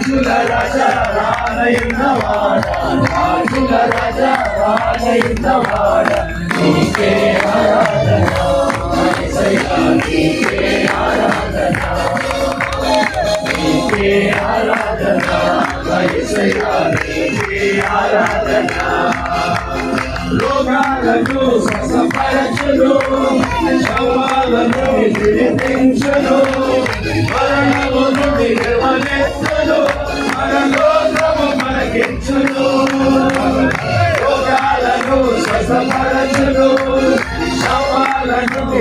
రాజుల రాజా రానయున్నవాడ రాజుల రాజా రానయున్నవాడ నీకే ఆరాధన నీకే ఆరాధన నీకే ఆరాధన నీకే ఆరాధన రోగాలను ససపరచును శవాలను నిర్మించను మరణమును నిర్మలెత్తను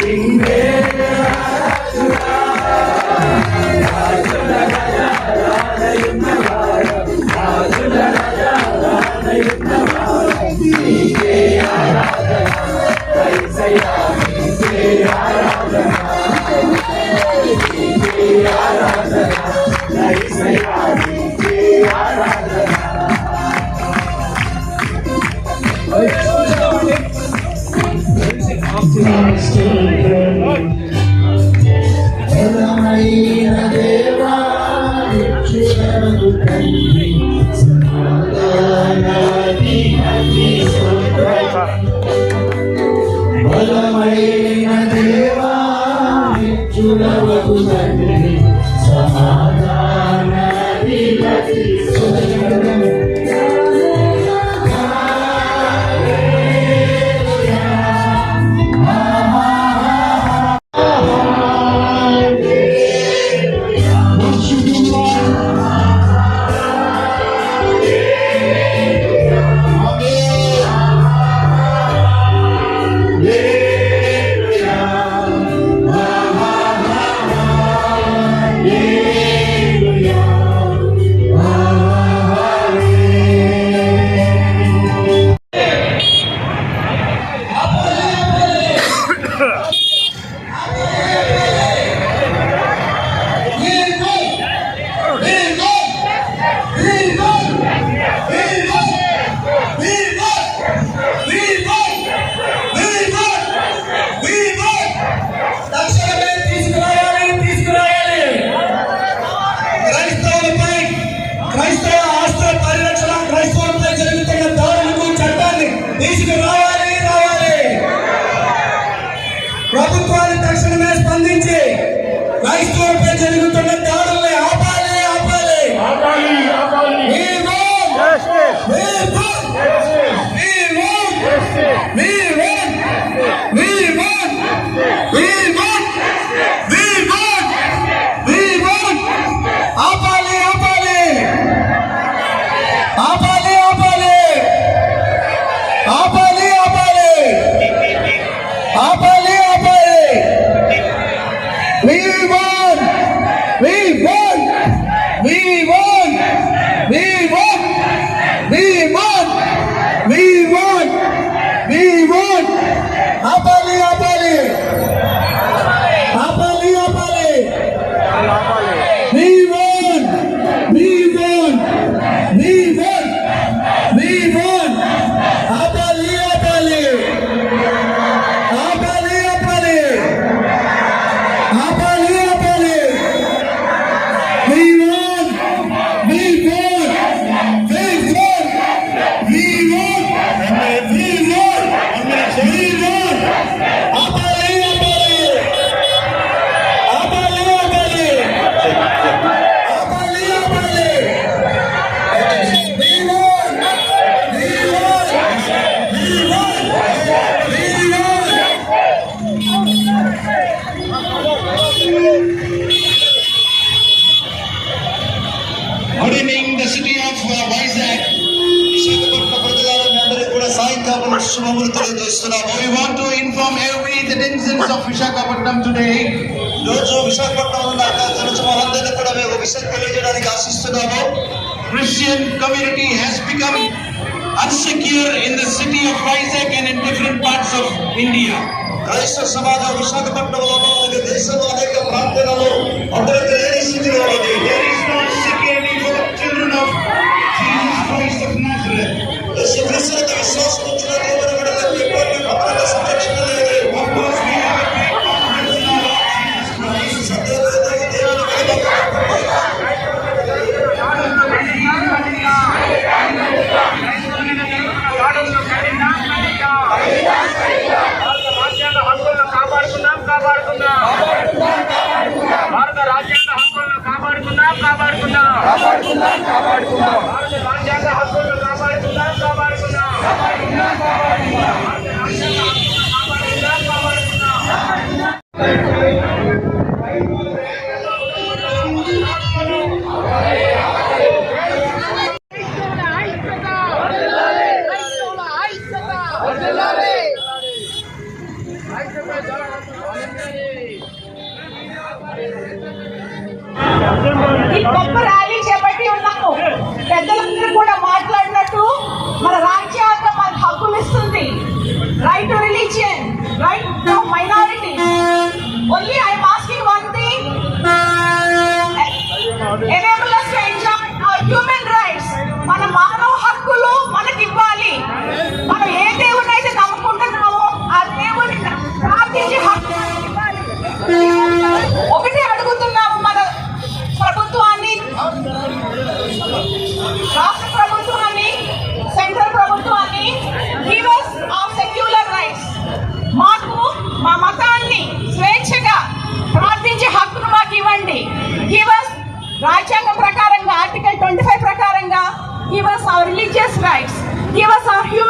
నిన్నే ఆపై We want to inform every citizens of Vishakhapatnam today. రోజు విశాఖపట్నంలో ఉన్న జనసమూహాలందరికీ కూడా మేము Christian community has become unsecure in the city of Vizag and in different parts of India. There is no security for the children of Jesus Christ of Nazareth.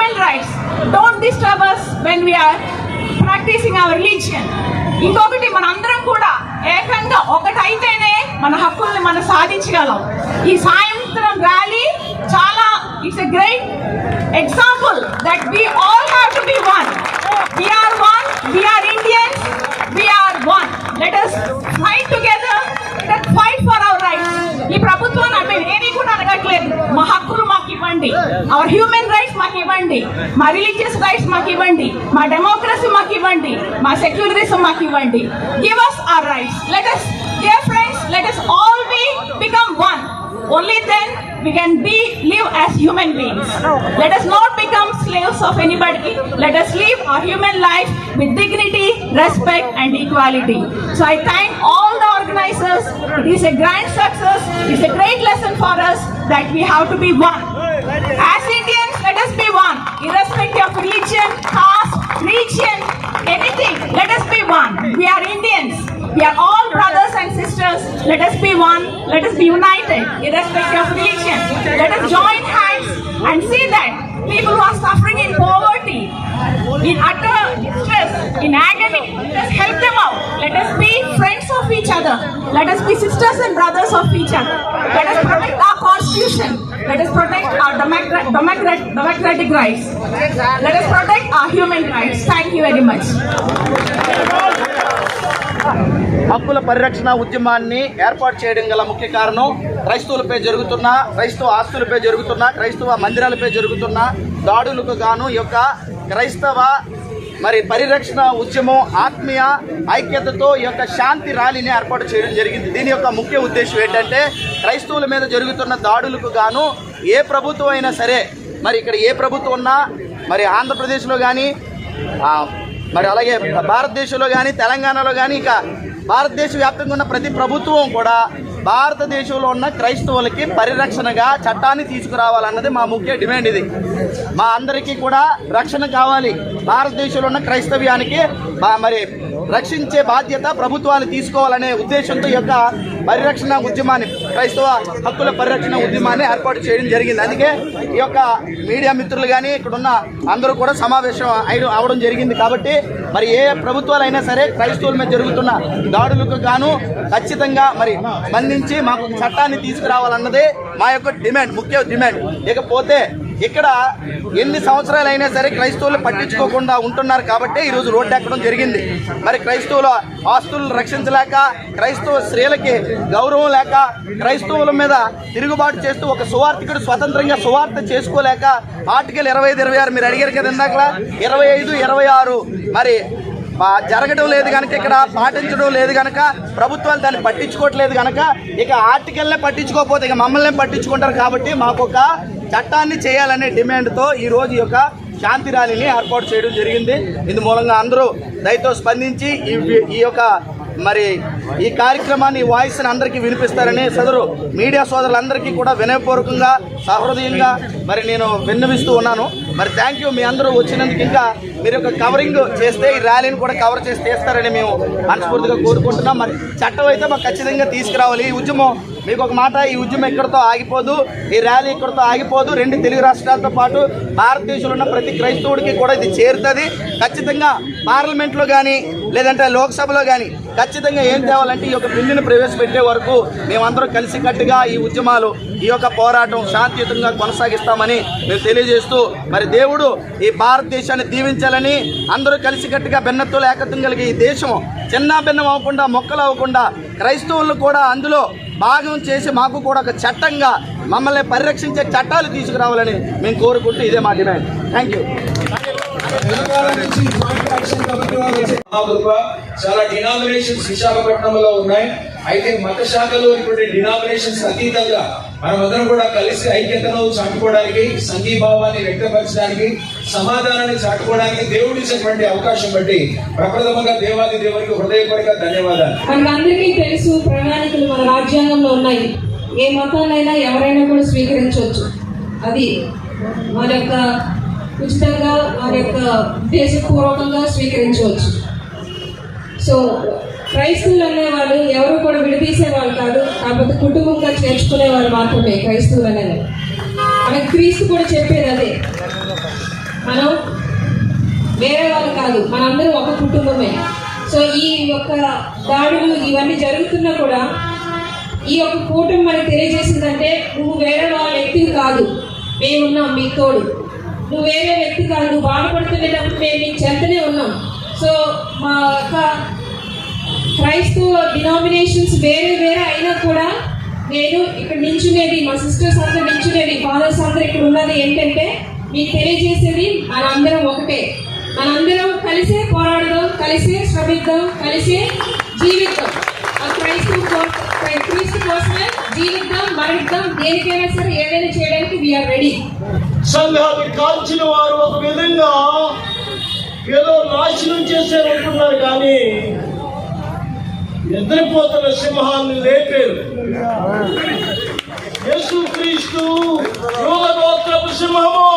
Us rights don't disturb us when we are practising our religion ఇంకొకటి మనందరం కూడా ఏకంగా ఒకటైతేనే మన హక్కుల్ని మనం సాధించగలం. ఈ సాయంత్రం ర్యాలీ చాలా it's a great example that we all have to be one we are one we are Indians one let us fight together let fight for our rights ఈ ప్రభుత్వాన్ని అంటే ఏమీ కూడా అడగట్లేదు. మా హక్కులు మాకు ఇవ్వండి అవర్ హ్యూమన్ మాకు ఇవ్వండి మా రిలీజియస్ రైట్స్ మాకు ఇవ్వండి మా డెమోక్రసీ మాకు ఇవ్వండి మా సెక్యులరిజం మాకు ఇవ్వండి give us our rights let us dear friends let us all be become one only then we can be live as human beings let us not become slaves of anybody let us live our human life with dignity respect and equality so i thank all the organizers it is a grand success it's a great lesson for us that we have to be one as indians let us be one irrespective of religion caste region anything let us be one we are indians we are all brothers and sisters. Let us be one. Let us be united, irrespective of religion. Let us join hands and see that people who are suffering in poverty, in utter distress, in agony, let us help them out. Let us be friends of each other. Let us be sisters and brothers of each other. Let us protect our constitution. Let us protect our democra- democrat- democratic rights. Let us protect our human rights. Thank you very much. హక్కుల పరిరక్షణ ఉద్యమాన్ని ఏర్పాటు చేయడం గల ముఖ్య కారణం క్రైస్తవులపై జరుగుతున్న క్రైస్తవ ఆస్తులపై జరుగుతున్న క్రైస్తవ మందిరాలపై జరుగుతున్న దాడులకు గాను ఈ యొక్క క్రైస్తవ మరి పరిరక్షణ ఉద్యమం ఆత్మీయ ఐక్యతతో ఈ యొక్క శాంతి ర్యాలీని ఏర్పాటు చేయడం జరిగింది. దీని యొక్క ముఖ్య ఉద్దేశం ఏంటంటే క్రైస్తవుల మీద జరుగుతున్న దాడులకు గాను ఏ ప్రభుత్వం అయినా సరే మరి ఇక్కడ ఏ ప్రభుత్వం ఉన్నా మరి ఆంధ్రప్రదేశ్లో కానీ మరి అలాగే భారతదేశంలో కానీ తెలంగాణలో కానీ ఇక భారతదేశ వ్యాప్తంగా ఉన్న ప్రతి ప్రభుత్వం కూడా భారతదేశంలో ఉన్న క్రైస్తవులకి పరిరక్షణగా చట్టాన్ని తీసుకురావాలన్నది మా ముఖ్య డిమాండ్ ఇది. మా అందరికీ కూడా రక్షణ కావాలి. భారతదేశంలో ఉన్న క్రైస్తవ్యానికి మరి రక్షించే బాధ్యత ప్రభుత్వాలు తీసుకోవాలనే ఉద్దేశంతో యొక్క పరిరక్షణ ఉద్యమాన్ని క్రైస్తవ హక్కుల పరిరక్షణ ఉద్యమాన్ని ఏర్పాటు చేయడం జరిగింది. అందుకే ఈ యొక్క మీడియా మిత్రులు కానీ ఇక్కడ ఉన్న అందరూ కూడా సమావేశం అయి- అవడం జరిగింది కాబట్టి మరి ఏ ప్రభుత్వాలైనా సరే క్రైస్తవుల మీద జరుగుతున్న దాడులకు గాను ఖచ్చితంగా మరి స్పందించి మాకు చట్టాన్ని తీసుకురావాలన్నదే మా యొక్క డిమాండ్ ముఖ్య డిమాండ్. ఇకపోతే ఇక్కడ ఎన్ని సంవత్సరాలు అయినా సరే క్రైస్తవులు పట్టించుకోకుండా ఉంటున్నారు కాబట్టి ఈరోజు రోడ్డు ఎక్కడం జరిగింది. మరి క్రైస్తవుల ఆస్తులను రక్షించలేక క్రైస్తవ స్త్రీలకి గౌరవం లేక క్రైస్తవుల మీద తిరుగుబాటు చేస్తూ ఒక సువార్థికుడు స్వతంత్రంగా సువార్త చేసుకోలేక ఆర్టికల్ ఇరవై ఐదు ఇరవై ఆరు మీరు అడిగారు కదా ఇందాక ఇరవై ఐదు ఇరవై ఆరు. మరి జరగడం లేదు కనుక ఇక్కడ పాటించడం లేదు కనుక ప్రభుత్వాలు దాన్ని పట్టించుకోవట్లేదు కనుక ఇక ఆర్టికల్నే పట్టించుకోకపోతే ఇక మమ్మల్ని పట్టించుకుంటారు కాబట్టి మాకు ఒక చట్టాన్ని చేయాలనే డిమాండ్తో ఈ రోజు యొక్క శాంతి ర్యాలీని ఏర్పాటు చేయడం జరిగింది. ఇందు మూలంగా అందరూ దయతో స్పందించి ఈ ఈ యొక్క మరి ఈ కార్యక్రమాన్ని వాయిస్ని అందరికీ వినిపిస్తారని సదరు మీడియా సోదరులందరికీ కూడా వినయపూర్వకంగా సహృదయంగా మరి నేను విన్నవిస్తూ ఉన్నాను. మరి థ్యాంక్ యూ మీ అందరూ వచ్చినందుకు ఇంకా మీరు యొక్క కవరింగ్ చేస్తే ఈ ర్యాలీని కూడా కవర్ చేసి తీస్తారని మేము మనస్ఫూర్తిగా కోరుకుంటున్నాం. మరి చట్టం అయితే మాకు ఖచ్చితంగా తీసుకురావాలి. ఈ ఉద్యమం మీకు ఒక మాట ఈ ఉద్యమం ఇక్కడితో ఆగిపోదు ఈ ర్యాలీ ఇక్కడితో ఆగిపోదు రెండు తెలుగు రాష్ట్రాలతో పాటు భారతదేశంలో ఉన్న ప్రతి క్రైస్తవుడికి కూడా ఇది చేరుతుంది. ఖచ్చితంగా పార్లమెంట్లో కానీ లేదంటే లోక్సభలో కానీ ఖచ్చితంగా ఏం తేవాలంటే ఈ యొక్క బిల్లుని ప్రవేశపెట్టే వరకు మేమందరం కలిసికట్టుగా ఈ ఉద్యమాలు ఈ యొక్క పోరాటం శాంతియుతంగా కొనసాగిస్తామని మేము తెలియజేస్తూ మరి దేవుడు ఈ భారతదేశాన్ని దీవించాలని అందరూ కలిసికట్టుగా భిన్నత్తులు ఏకత్వం కలిగి ఈ దేశం చిన్న భిన్నం అవ్వకుండా మొక్కలు అవ్వకుండా క్రైస్తవులను కూడా అందులో భాగం చేసి మాకు కూడా ఒక చట్టంగా మమ్మల్ని పరిరక్షించే చట్టాలు తీసుకురావాలని మేము కోరుకుంటూ ఇదే మా డిమాండ్. థ్యాంక్ యూ చాలా డినామినేషన్స్ విశాఖపట్నంలో ఉన్నాయి. అయితే మత శాఖలో ఇటువంటి డినామినేషన్స్ అతీతంగా మనమందరం కూడా కలిసి ఐక్యతను చాటుకోవడానికి సంఘీభావాన్ని వ్యక్తపరచడానికి సమాధానాన్ని చాటుకోవడానికి దేవుడు ఇచ్చినటువంటి అవకాశం బట్టి ప్రప్రథమంగా దేవాది దేవునికి హృదయపూర్వక ధన్యవాదాలు. మనకందరికీ తెలుసు ప్రణాళికలు మన రాజ్యాంగంలో ఉన్నాయి. ఏ మతాన్నైనా ఎవరైనా కూడా స్వీకరించవచ్చు. అది మన యొక్క ఉచితంగా మన యొక్క ఉద్దేశపూర్వకంగా స్వీకరించవచ్చు. సో క్రైస్తవులు అనేవాళ్ళు ఎవరు కూడా విడదీసే వాళ్ళు కాదు కాకపోతే కుటుంబంగా చేర్చుకునే వాళ్ళు మాత్రమే క్రైస్తవులు అనేది మనకి క్రీస్తు కూడా చెప్పేది అదే. మనం వేరే వాళ్ళు కాదు మనందరం ఒక కుటుంబమే. సో ఈ యొక్క దాడులు ఇవన్నీ జరుగుతున్నా కూడా ఈ యొక్క కూటమి మనకి తెలియజేసిందంటే నువ్వు వేరే వాళ్ళ వ్యక్తి కాదు మేమున్నాం మీ తోడు. నువ్వు వేరే వ్యక్తి కాదు నువ్వు బాధపడుతున్నప్పుడు మేము నీ చెంతనే ఉన్నాం. సో మా యొక్క క్రైస్తవ డినామినేషన్స్ వేరే వేరే అయినా కూడా నేను ఇక్కడ నించునేది మా సిస్టర్స్ అందరూ నించునేది ఫాదర్స్ అందరూ ఇక్కడ ఉన్నది ఏంటంటే మీకు తెలియజేసేది మనందరం ఒకటే. మనందరం కలిసే పోరాడదాం కలిసే శ్రమిద్దాం కలిసే జీవిద్దాం. ఆ క్రైస్తవ క్రీస్తు కోసమే జీవిద్దాం మరణిద్దాం దేనికైనా సరే ఏదైనా చేయడానికి వీఆర్ రెడీ సంఘాన్ని కాల్చిన వారు ఒక విధంగా ఏదో నాశనం చేశారనుకున్నారు కానీ నిద్రపోతున్న సింహాన్ని లేపారు. యేసుక్రీస్తు యోగగోత్రపు సింహము.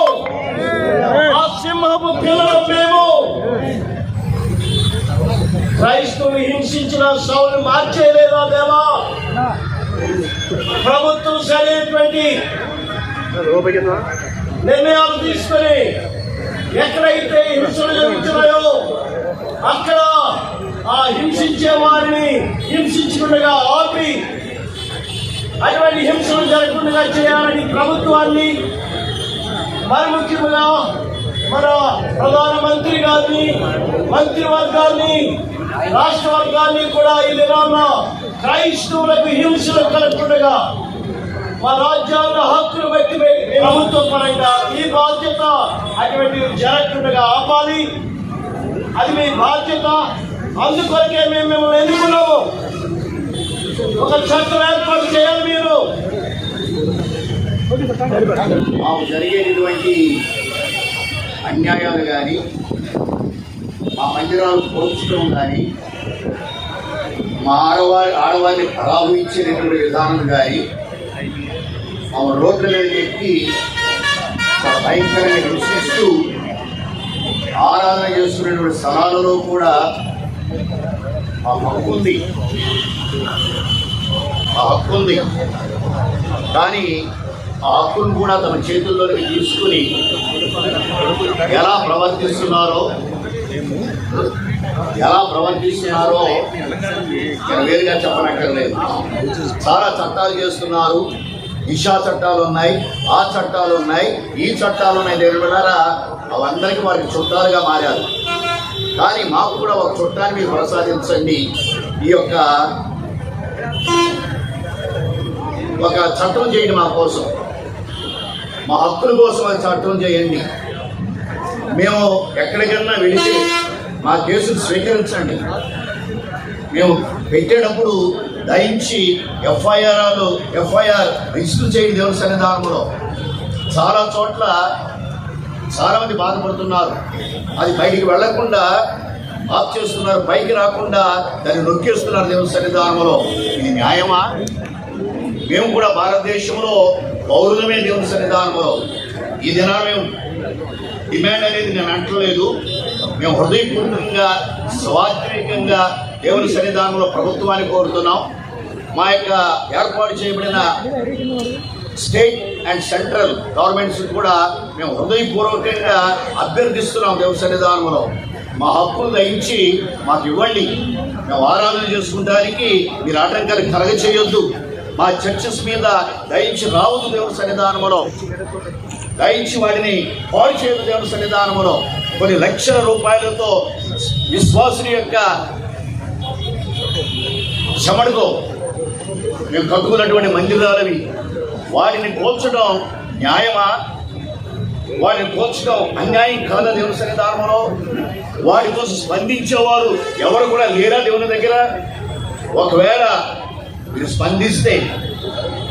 ఆ సింహము పిల్లలు మేము క్రైస్తవులు హింసించిన సౌలు మార్చేయలేదా దేవా? ప్రభుత్వం సరైనటువంటి నిర్ణయాలు తీసుకుని ఎక్కడైతే హింసలు జరుగుతున్నాయో అక్కడ ఆ హింసించే వారిని హింసించకుండా ఆపి అటువంటి హింసలు జరగకుండా చేయాలని ప్రభుత్వాన్ని మరి ముఖ్యంగా మన ప్రధానమంత్రి గారిని మంత్రివర్గాన్ని రాష్ట్ర వర్గాన్ని కూడా ఈ దినాన క్రైస్తవులకు హింసలు కలగకుండా మా రాజ్యాంగ హక్కులు బట్టి ప్రభుత్వం పరంగా ఈ బాధ్యత అటువంటివి జరగకుండా ఆపాలి. అది మీ బాధ్యత. అందుకొరకే మేము మిమ్మల్ని ఎన్నుకున్నాము. ఒక చట్టం ఏర్పాటు చేయాలి మీరు. మాకు జరిగేటటువంటి అన్యాయాలు కానీ మా మందిరాలు పోల్చడం కానీ మా ఆడవారి ఆడవారిని ప్రభావించేటటువంటి విధానం కానీ మా రోడ్ల మీద ఎక్కి భయంకరంగా హింసిస్తూ ఆరాధన చేస్తున్నటువంటి స్థలాలలో కూడా ఆ హక్కు ఉంది. ఆ హక్కు ఉంది. కానీ ఆ హక్కును కూడా తమ చేతుల్లోకి తీసుకుని ఎలా ప్రవర్తిస్తున్నారో ఎలా ప్రవర్తిస్తున్నారో వేరుగా చెప్పనక్కర్లేదు. చాలా చట్టాలు చేస్తున్నారు. దిశా చట్టాలు ఉన్నాయి ఆ చట్టాలు ఉన్నాయి ఈ చట్టాలు ఉన్నాయి. దేవుడారా అవందరికీ వారికి చుట్టాలుగా మారారు. కానీ మాకు కూడా ఒక చుట్టాన్ని మీరు ప్రసాదించండి ఈ యొక్క ఒక చట్టం చేయండి మా కోసం. మా హక్కుల కోసం అది చట్టం చేయండి. మేము ఎక్కడికైనా వెళితే మా కేసులు స్వీకరించండి. మేము పెట్టేటప్పుడు దయించి ఎఫ్ఐఆర్ ఎఫ్ఐఆర్ రిజిస్టర్ చేయండి దేవుని సన్నిధానంలో. చాలా చోట్ల చాలా మంది బాధపడుతున్నారు. అది బయటికి వెళ్ళకుండా ఆఫ్ చేస్తున్నారు పైకి రాకుండా దాన్ని నొక్కేస్తున్నారు దేవుని సన్నిధానంలో. ఇది న్యాయమా? మేము కూడా భారతదేశంలో పౌరులమే దేవుని సన్నిధానంలో. ఈ దినాన మేము డిమాండ్ అనేది నేను అంటలేదు. మేము హృదయపూర్వకంగా స్వాత్వికంగా దేవుని సన్నిధానంలో ప్రభుత్వాన్ని కోరుతున్నాం. మా యొక్క ఏర్పాటు చేయబడిన స్టేట్ అండ్ సెంట్రల్ గవర్నమెంట్స్ కూడా మేము హృదయపూర్వకంగా అభ్యర్థిస్తున్నాం వ్యవసాయ విధానంలో మా హక్కులు దయించి మాకు ఇవ్వండి. మేము ఆరాధన చేసుకుంటానికి మీరు ఆటంకాలు కలగ చేయొద్దు మా చర్చస్ మీద దయించి రావద్దు దేవుని సన్నిధానంలో దయించి వాడిని పాడు చేయదు వ్యవసాయ సన్నిధానంలో కొన్ని లక్షల రూపాయలతో విశ్వాసుని యొక్క శమడుకో మేము కట్టుకున్నటువంటి మందిరాలవి. వారిని పోల్చడం న్యాయమా? వారిని పోల్చడం అన్యాయం కాదా దేవుని సన్నిధానంలో వారి కోసం స్పందించేవారు ఎవరు కూడా లేరా దేవుని దగ్గర? ఒకవేళ మీరు స్పందిస్తే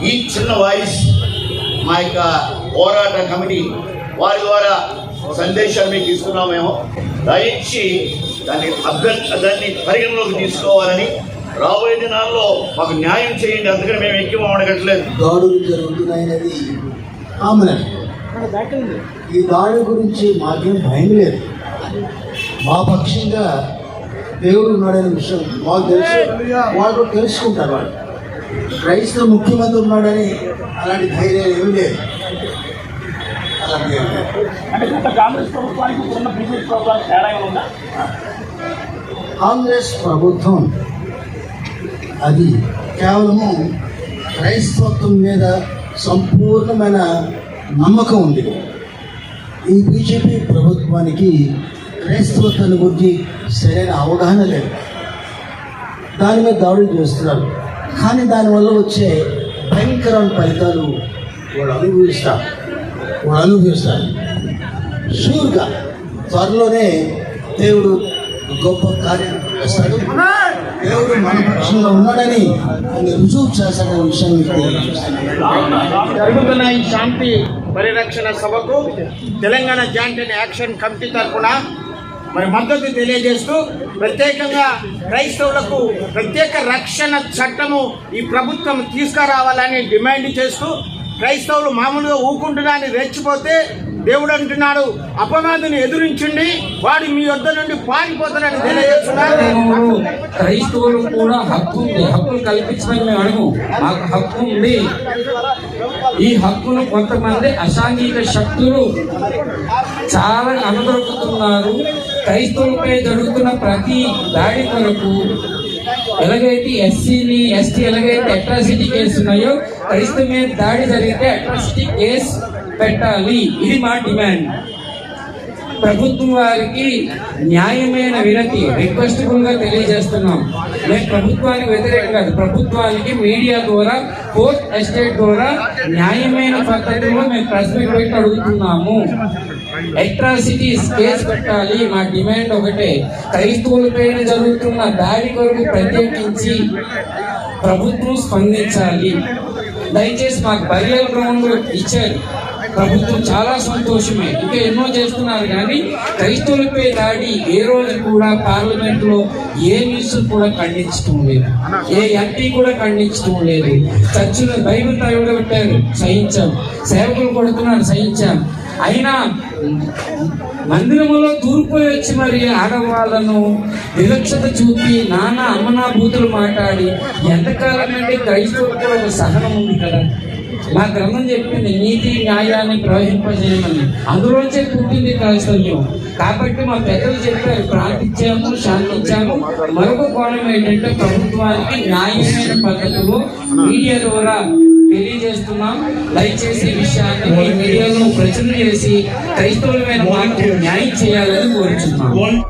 ఈ చిన్న వాయిస్ మా యొక్క పోరాట కమిటీ వారి ద్వారా సందేశాన్ని మీకు ఇస్తున్నాం మేము. దాన్ని అభ్యర్థ దాన్ని పరిగణలోకి తీసుకోవాలని రాబోయే దినాల్లో మాకు న్యాయం చేయండి అందుకని మేము ఎక్కువ అడగట్లేదు దాడులు జరుగుతున్నాయనేది కామన్ ఈ దాడి గురించి మాకేం భయం లేదు. మా పక్షంగా దేవుడు ఉన్నాడనే విషయం మాకు తెలుసు. వాళ్ళు తెలుసుకుంటారు వాళ్ళు. క్రైస్తవ ముఖ్యమంత్రి ఉన్నాడని అలాంటి ధైర్యం ఏమీ లేదు. అలాంటి. అంటే గత కాంగ్రెస్ ప్రభుత్వానికి ఇప్పుడున్న బీజేపీ ప్రభుత్వానికి తేడా ఉందా? కాంగ్రెస్ ప్రభుత్వం అది కేవలము క్రైస్తవత్వం మీద సంపూర్ణమైన నమ్మకం ఉంది. ఈ బీజేపీ ప్రభుత్వానికి క్రైస్తవత్వాన్ని గురించి సరైన అవగాహన లేదు. దాని మీద దాడులు చేస్తున్నారు. కానీ దానివల్ల వచ్చే భయంకరమైన ఫలితాలు వాళ్ళు అనుభవిస్తారు. వాళ్ళు అనుభవిస్తారు. షూర్గా త్వరలోనే దేవుడు గొప్ప కార్యం చేస్తాడు దేవుడు మన పక్షంలో ఉన్నాడని ఆయన రుజువు చేస్తాడనే విషయం. జరుగుతున్న ఈ శాంతి పరిరక్షణ సభకు Telangana joint and action committee తరఫున మరి మద్దతు తెలియజేస్తూ ప్రత్యేకంగా క్రైస్తవులకు ప్రత్యేక రక్షణ చట్టము ఈ ప్రభుత్వం తీసుకురావాలని డిమాండ్ చేస్తూ క్రైస్తవులు మామూలుగా ఊకుంటున్నాని రెచ్చిపోతే దేవుడు అంటున్నాడు అపవాదిని ఎదురించండి వాడు మీ వద్ద నుండి పారిపోతాడని తెలియజేస్తున్నాడు. క్రైస్తవులు కూడా హక్కు ఉంది హక్కులు కల్పించమని మేము అడుగు. మాకు హక్కు ఉంది. ఈ హక్కును కొంతమంది అసాంఘిక శక్తులు చాలా అనదొరుకుతున్నారు క్రైస్తవులపై జరుగుతున్న ప్రతి దాడి కొరకు ఎలాగైతే ఎస్సీని ఎస్టీ ఎలాగైతే అట్రాసిటీ కేసు ఉన్నాయో క్రైస్తవ మీద దాడి జరిగితే అట్రాసిటీ కేసు పెట్టాలి. ఇది మా డిమాండ్. ప్రభుత్వం వారికి న్యాయమైన వినతి రిక్వెస్టబుల్గా తెలియజేస్తున్నాం. మేము ప్రభుత్వానికి వ్యతిరేకం కాదు. ప్రభుత్వానికి మీడియా ద్వారా కోర్ట్ ఎస్టేట్ ద్వారా న్యాయమైన పద్ధతిలో మేము ప్రెస్ మీట్ పెట్టి అడుగుతున్నాము. అట్రాసిటీస్ కేసు పెట్టాలి. మా డిమాండ్ ఒకటే. క్రైస్తవులపైన జరుగుతున్న దాడి కొరకు ప్రత్యేకించి ప్రభుత్వం స్పందించాలి. దయచేసి మాకు బరియల్ గ్రౌండ్ ఇచ్చారు. ప్రభుత్వం చాలా సంతోషమే. ఇంకా ఎన్నో చేస్తున్నారు కానీ క్రైస్తవులపై దాడి ఏ రోజు కూడా పార్లమెంట్లో ఏ న్యూస్ కూడా ఖండించడం లేదు. ఏ ఎంపీ కూడా ఖండించడం లేదు. చర్చిలో బైబిల్ తగడ పెట్టారు సహించాం. సేవకులు కొడుతున్నారు. సహించాం. అయినా మందిరంలో దూరిపోయి వచ్చి మరి ఆడవాళ్ళను వివక్షత చూపి నానా అమ్మనా బూతులు మాట్లాడి ఎంతకాలం అంటే క్రైస్తవులు కూడా ఒక సహనం ఉంది కదా? మా గ్రంథం చెప్పింది నీతి న్యాయాన్ని ప్రవహింపజేయమని. అందులోంచే పుట్టింది క్రైస్తవ్యం. కాబట్టి మా పెద్దలు చెప్పారు ప్రార్థించాము శాంతించాము. మరొక కోణం ఏంటంటే ప్రభుత్వానికి న్యాయమైన పద్ధతులు మీడియా ద్వారా తెలియజేస్తున్నాం. దయచేసి విషయాన్ని మీడియాలో ప్రచురణ చేసి క్రైస్తవులమైన మాటలు న్యాయం చేయాలని కోరుచున్నాం.